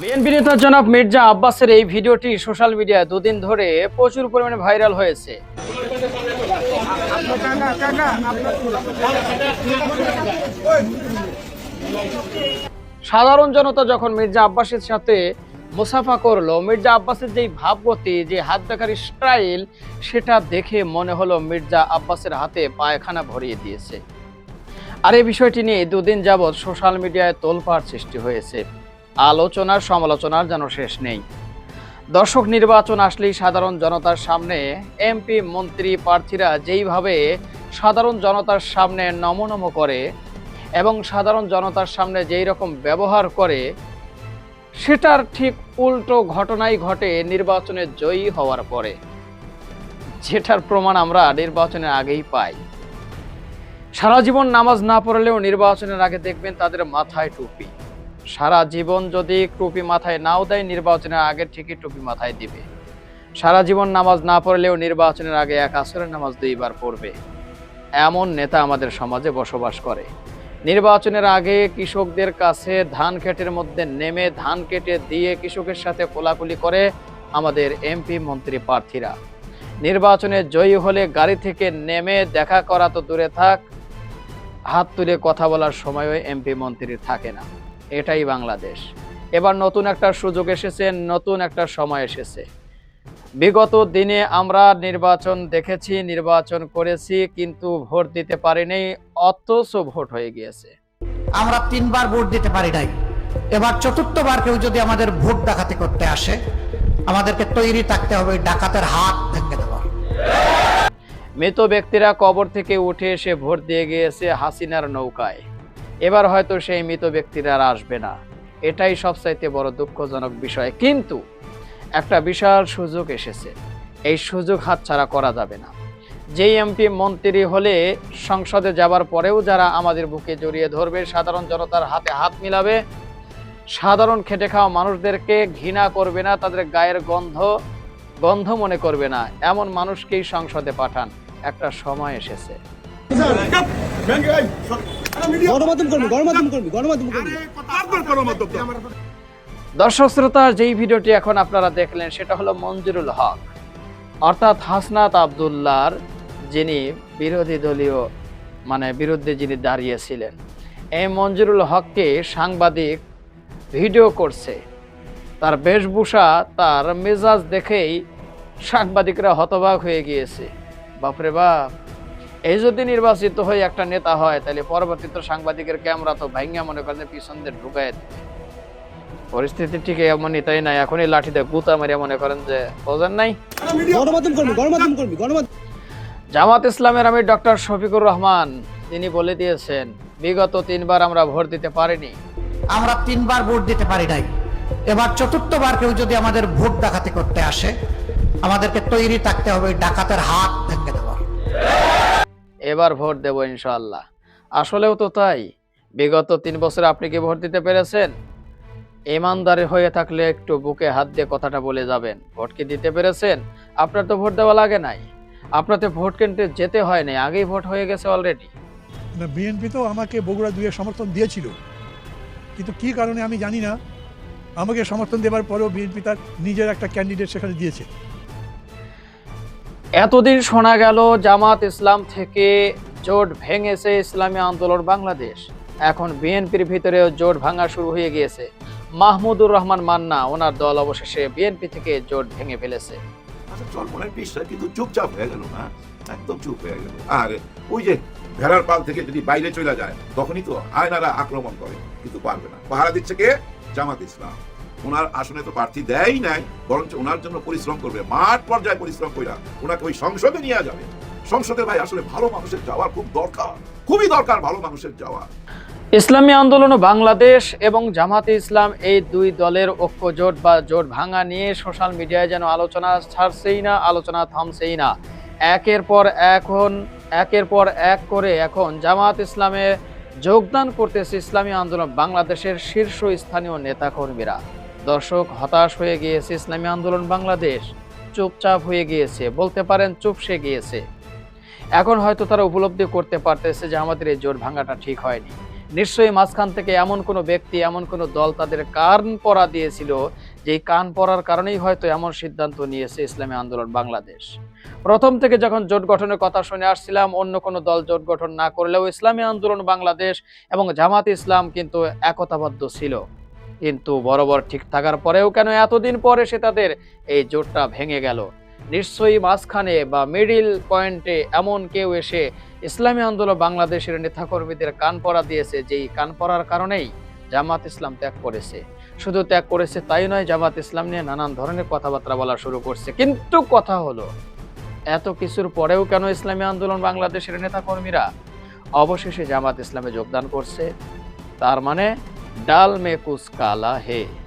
BNP নেতা জনাব মির্জা আব্বাসের এই ভিডিওটি সোশ্যাল মিডিয়ায় দুদিন ধরে প্রচুর পরিমাণে ভাইরাল হয়েছে। সাধারণ জনতা যখন মির্জা আব্বাসের সাথে মুসাফা করল, মির্জা আব্বাসের যেই ভাবগতি, যে হাত দেখার স্টাইল সেটা দেখে মনে হলো মির্জা আব্বাসের হাতে পায়খানা ভরিয়ে দিয়েছে। আর এই বিষয়টি নিয়ে দুদিন যাবৎ সোশ্যাল মিডিয়ায় তোলপাড় সৃষ্টি হয়েছে। আলোচনার সমালোচনার যেন শেষ নেই। দর্শক নির্বাচন আসলেই সাধারণ জনতার সামনে, এমপি, মন্ত্রী, প্রার্থীরা যেইভাবে সাধারণ জনতার সামনে নমনম করে এবং সাধারণ জনতার সামনে যেই রকম ব্যবহার করে, সেটার ঠিক উল্টো ঘটনাই ঘটে নির্বাচনে জয়ী হওয়ার পরে। যেটার প্রমাণ আমরা নির্বাচনের আগেই পাই। সারা জীবন নামাজ না পড়লেও নির্বাচনের আগে দেখবেন তাদের মাথায় টুপি। সারা জীবন যদি টুপি মাথায় নাও দেয়, নির্বাচনের আগে ঠিকই টুপি মাথায় দিবে। সারা জীবন নামাজ না পড়লেও নির্বাচনের আগে এক আসরের নামাজ দুইবার পড়বে। এমন নেতা আমাদের সমাজে বসবাস করে। নির্বাচনের আগে কৃষকদের কাছে ধান খেটের মধ্যে নেমে ধান কেটে দিয়ে কৃষকের সাথে কোলাকুলি করে আমাদের এমপি মন্ত্রী প্রার্থীরা। নির্বাচনে জয়ী হলে গাড়ি থেকে নেমে দেখা করা তো দূরে থাক হাত তুলে কথা বলার সময়ও এমপি মন্ত্রীর থাকে না। এটাই বাংলাদেশ। এবার নতুন একটা সুযোগ এসেছে, নতুন একটা সময় এসেছে। বিগত দিনে আমরা নির্বাচন দেখেছি, নির্বাচন করেছি, কিন্তু ভোট দিতে পারিনি, অথচ ভোট হয়ে গিয়েছে। আমরা তিনবার ভোট দিতে পারি নাই। এবার চতুর্থবার কেউ যদি আমাদের ভোট ডাকাতি করতে আসে, আমাদেরকে তৈরি থাকতে হবে, ডাকাতের হাত ভেঙে দেওয়া। মৃত ব্যক্তিরা কবর থেকে উঠে এসে ভোট দিয়ে গিয়েছে হাসিনার নৌকায়। এবার হয়তো সেই মৃত ব্যক্তিরা আর আসবে না। এটাই সবচাইতে বড় দুঃখজনক বিষয়। কিন্তু একটা বিশাল সুযোগ এসেছে। এই সুযোগ হাতছাড়া করা যাবে না। যেই এমপি মন্ত্রী হলে সংসদে যাবার পরেও যারা আমাদের বুকে জড়িয়ে ধরবে, সাধারণ জনতার হাতে হাত মিলাবে, সাধারণ খেটে খাওয়া মানুষদেরকে ঘৃণা করবে না, তাদের গায়ের গন্ধ গন্ধ মনে করবে না। এমন মানুষকেই সংসদে পাঠান। একটা সময় এসেছে। দর্শক শ্রোতা যেই ভিডিওটি এখন আপনারা দেখলেন সেটা হলো মঞ্জুরুল হক। অর্থাৎ হাসনাত আবদুল্লার যিনি বিরোধী দলীয় মানে বিরুদ্ধে যিনি দাঁড়িয়েছিলেন। এই মঞ্জুরুল হককে সাংবাদিক ভিডিও করছে। তার বেশভূষা তার মেজাজ দেখেই সাংবাদিকরা হতবাক হয়ে গিয়েছে। বাপরে বাপ। এই যদি নির্বাচিত হয়ে একটা নেতা হয় তাহলে পরবর্তীতে সাংবাদিকের ক্যামেরা তো ভাঙ্গা মনে করেন যে পিছন দিয়ে ঢুকায় পরিস্থিতি ঠিক এমনই তাই না? এখনই লাঠিতে গুতা মারিয়া মনে করেন যে বোঝেন নাই? জামাত ইসলামের আমি ডক্টর শফিকুর রহমান তিনি বলে দিয়েছেন বিগত তিনবার আমরা ভোট দিতে পারিনি। আমরা তিনবার ভোট দিতে পারি নাই। এবার চতুর্থবার কেউ যদি আমাদের ভোট ডাকাতি করতে আসে আমাদেরকে তৈরি থাকতে হবে ডাকাতের হাত দেওয়া। এবার ভোট দেব ইনশাআল্লাহ। আসলেও তো তাই, বিগত তিন বছর আপনি কি ভোট দিতে পেরেছেন? ইমানদারি হয়ে থাকলে একটু বুকে হাত দিয়ে কথাটা বলে যাবেন। ভোট কি দিতে পেরেছেন? আপনার তো ভোট দেওয়া লাগে নাই। আপনাতে ভোট কিনতে যেতে হয় নাই, আগেই ভোট হয়ে গেছে অলরেডি না বিএনপি তো আমাকে বগুড়া দুয়ে সমর্থন দিয়েছিল। কিন্তু কি কারণে আমি জানি না। আমাকে সমর্থন দেওয়ার পরেও বিএনপি তার নিজের একটা ক্যান্ডিডেট সেখানে দিয়েছে। এতদিন শোনা গেল, জামাত ইসলাম থেকে জোট ভেঙেছে ইসলামী আন্দোলন বাংলাদেশ। এখন বিএনপির ভিতরেও জোট ভাঙা শুরু হয়ে গিয়েছে। মাহমুদুর রহমান মান্না, ওনার দল অবশেষে বিএনপি থেকে জোট ভেঙে ফেলেছে। আচ্ছা কিন্তু চুপচাপ হয়ে গেল একদম চুপ হয়ে ওই যে ভেড়ার পাল থেকে যদি বাইরে চলে যায়, তখনই তো আয়নারা আক্রমণ করে, কিন্তু পারবে না। পাহারা দিচ্ছে কে? জামাত ইসলাম। ওনার আসনে তো প্রার্থী দেয়ই নাই, বরঞ্চ ওনার জন্য পরিশ্রম করবে। মাঠ পর্যায়ে পরিশ্রম কইরা ওনাকে ওই সংসদে নিয়ে যাবে। সংসদে ভাই আসলে ভালো মানুষের যাওয়ার খুব দরকার, খুবই দরকার ভালো মানুষের যাওয়া ইসলামী আন্দোলন বাংলাদেশ এবং জামাতে ইসলাম এই দুই দলের ঐক্য জোট বা জোট ভাঙা নিয়ে সোশ্যাল মিডিয়ায় যেন আলোচনা ছাড়ছেই না, আলোচনা থামছেই না। একের পর এখন একের পর এক করে এখন জামাত ইসলামে যোগদান করতেছে ইসলামী আন্দোলন বাংলাদেশের শীর্ষ স্থানীয় নেতাকর্মীরা। দর্শক হতাশ হয়ে গিয়েছে ইসলামী আন্দোলন বাংলাদেশ। চুপচাপ হয়ে গিয়েছে, বলতে পারেন চুপসে গিয়েছে। এখন হয়তো তারা উপলব্ধি করতে পারতেছে যে আমাদের এই জোট ভাঙাটা ঠিক হয়নি। নিশ্চয়ই মাঝখান থেকে এমন কোনো ব্যক্তি, এমন কোনো দল তাদের কান পরা দিয়েছিল, যেই কান পরার কারণেই হয়তো এমন সিদ্ধান্ত নিয়েছে ইসলামী আন্দোলন বাংলাদেশ। প্রথম থেকে যখন জোট গঠনের কথা শুনে আসছিলাম, অন্য কোনো দল জোট গঠন না করলেও ইসলামী আন্দোলন বাংলাদেশ এবং জামাত ইসলাম কিন্তু একতাবদ্ধ ছিল। কিন্তু বরাবর ঠিক থাকার পরেও কেন এতদিন পরে সে তাদের এই জোটটা ভেঙে গেল? নিশ্চয়ই মাঝখানে বা মিডিল পয়েন্টে এমন কেউ এসে ইসলামী আন্দোলন বাংলাদেশের নেতাকর্মীদের কান পরা দিয়েছে, যেই কান পরার কারণেই জামাত ইসলাম ত্যাগ করেছে। শুধু ত্যাগ করেছে তাই নয়, জামাত ইসলাম নিয়ে নানান ধরনের কথাবার্তা বলা শুরু করছে। কিন্তু কথা হলো, এত কিছুর পরেও কেন ইসলামী আন্দোলন বাংলাদেশের নেতাকর্মীরা অবশেষে জামাত ইসলামে যোগদান করছে? তার মানে डाल में कुछ काला है।